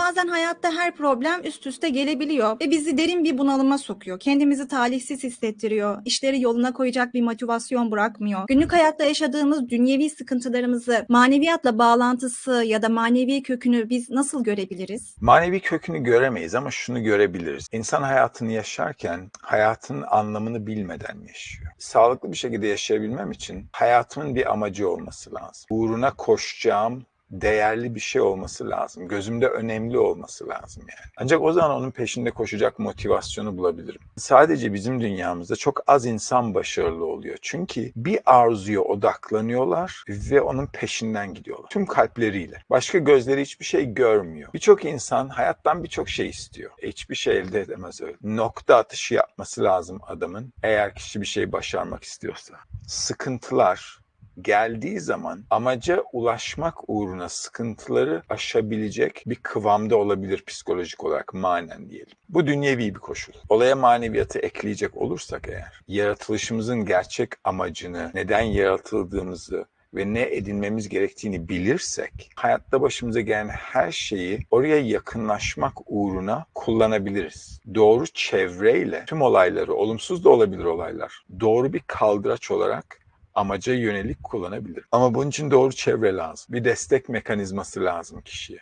Bazen hayatta her problem üst üste gelebiliyor ve bizi derin bir bunalıma sokuyor. Kendimizi talihsiz hissettiriyor. İşleri yoluna koyacak bir motivasyon bırakmıyor. Günlük hayatta yaşadığımız dünyevi sıkıntılarımızı maneviyatla bağlantısı ya da manevi kökünü biz nasıl görebiliriz? Manevi kökünü göremeyiz ama şunu görebiliriz. İnsan hayatını yaşarken hayatının anlamını bilmeden yaşıyor. Sağlıklı bir şekilde yaşayabilmem için hayatımın bir amacı olması lazım. Uğruna koşacağım değerli bir şey olması lazım. Gözümde önemli olması lazım yani. Ancak o zaman onun peşinde koşacak motivasyonu bulabilirim. Sadece bizim dünyamızda çok az insan başarılı oluyor. Çünkü bir arzuya odaklanıyorlar ve onun peşinden gidiyorlar. Tüm kalpleriyle. Başka gözleri hiçbir şey görmüyor. Birçok insan hayattan birçok şey istiyor. Hiçbir şey elde edemez öyle. Nokta atışı yapması lazım adamın. Eğer kişi bir şey başarmak istiyorsa. Sıkıntılar, geldiği zaman amaca ulaşmak uğruna sıkıntıları aşabilecek bir kıvamda olabilir psikolojik olarak manen diyelim. Bu dünyevi bir koşul. Olaya maneviyatı ekleyecek olursak eğer, yaratılışımızın gerçek amacını, neden yaratıldığımızı ve ne edinmemiz gerektiğini bilirsek, hayatta başımıza gelen her şeyi oraya yakınlaşmak uğruna kullanabiliriz. Doğru çevreyle tüm olayları, olumsuz da olabilir olaylar, doğru bir kaldıraç olarak amaca yönelik kullanabilir. Ama bunun için doğru çevre lazım. Bir destek mekanizması lazım kişiye.